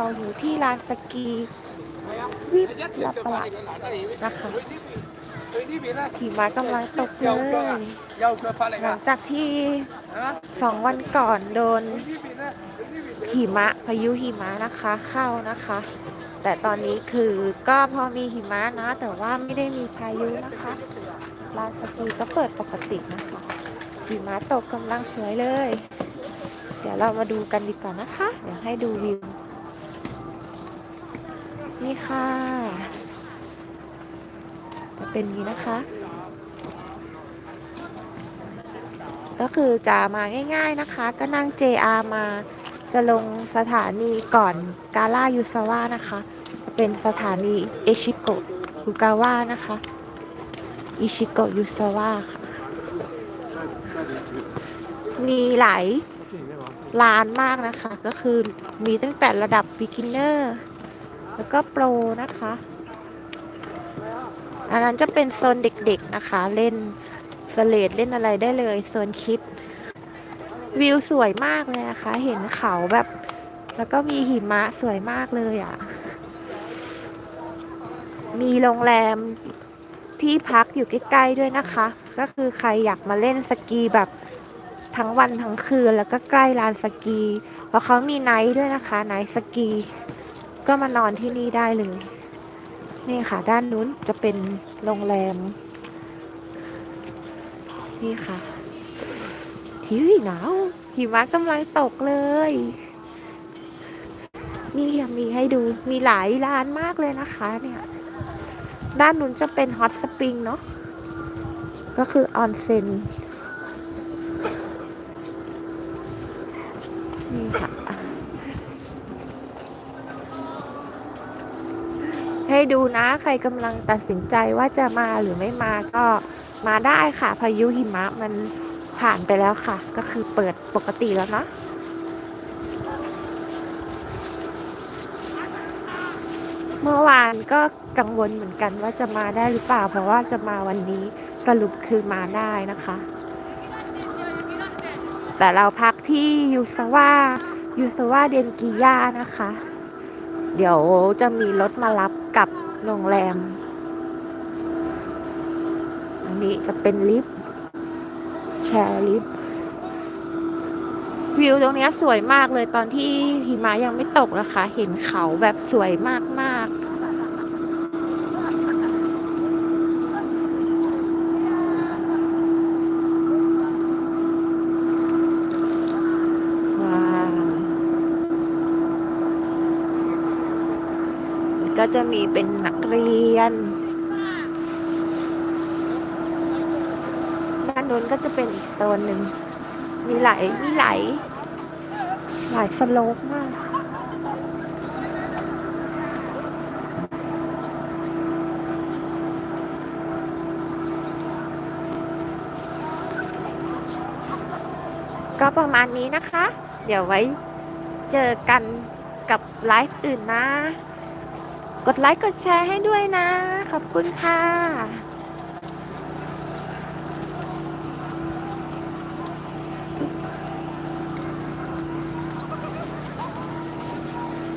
เราอยู่ที่ลานสกีวิบลับประหลาดนะคะหิมะกำลังตกเลยหลังจากที่สองวันก่อนโดนหิมะพายุหิมะนะคะเข้านะคะ แต่ตอนนี้คือก็พอมีหิมะนะ แต่ว่าไม่ได้มีพายุนะคะลานสกีก็เปิดปกตินะคะหิมะตกกำลังสวยเลย เดี๋ยวเรามาดูกันดีกว่านะคะ เดี๋ยวให้ดูวิวี่ค่ะจะเป็นนี้นะคะ ก็คือจะมาง่ายๆนะคะ ก็นั่ง JR มาจะลงสถานีก่อนกาล่ายูซาวะนะคะ เป็นสถานีเอชิโกะฟุกาวะนะคะอิชิโกะยูซาวะค่ะ มีหลายร้านมากนะคะ ก็คือมีตั้งแต่ระดับ beginner แล้วก็โปรนะคะ อันนั้นจะเป็นโซนเด็กๆนะคะ เล่นสเลดเล่นอะไรได้เลย โซนคิด วิวสวยมากเลยนะคะ เห็นเขาแบบ แล้วก็มีหิมะสวยมากเลยอะ่ะ มีโรงแรมที่พักอยู่ใกล้ๆด้วยนะคะ ก็คือใครอยากมาเล่นสกีแบบทั้งวันทั้งคืนแล้วก็ใกล้ลานสกี เพราะเขามีไนท์ด้วยนะคะไนท์สกี ก็มานอนที่นี่ได้เลย นี่ค่ะ ด้านนู้นจะเป็นโรงแรม นี่ค่ะทีวีหนาวหิมะกำลังตกเลย นี่ยังมีให้ดูมีหลายร้านมากเลยนะคะ เนี่ย ด้านนู้นจะเป็นฮอตสปริงเนาะก็คือออนเซ็น ให้ดูนะใครกำลังตัดสินใจว่าจะมาหรือไม่มาก็มาได้ค่ะ พายุหิมะมันผ่านไปแล้วค่ะ ก็คือเปิดปกติแล้วเนาะเมื่อวานก็กังวลเหมือนกันว่าจะมาได้หรือเปล่า เพราะว่าจะมาวันนี้สรุปคือมาได้นะคะ แต่เราพักที่ยูซาวายูซาวาเดนกิยานะคะ เดี๋ยวจะมีรถมารับกับโรงแรม อันนี้จะเป็นลิฟต์แชร์ลิฟต์วิวตรงนี้สวยมากเลยตอนที่หิมะยังไม่ตกนะคะ เห็นเขาแบบสวยมากๆ ก็จะมีเป็นนักเรียน ด้านนู้นก็จะเป็นอีกโซนหนึ่ง มีไหลายมีไหลายหลายสโลปมากก็ประมาณนี้นะคะ เดี๋ยวไว้เจอกันกับไลฟ์อื่นนะ กดไลค์กดแชร์ให้ด้วยนะ ขอบคุณค่ะ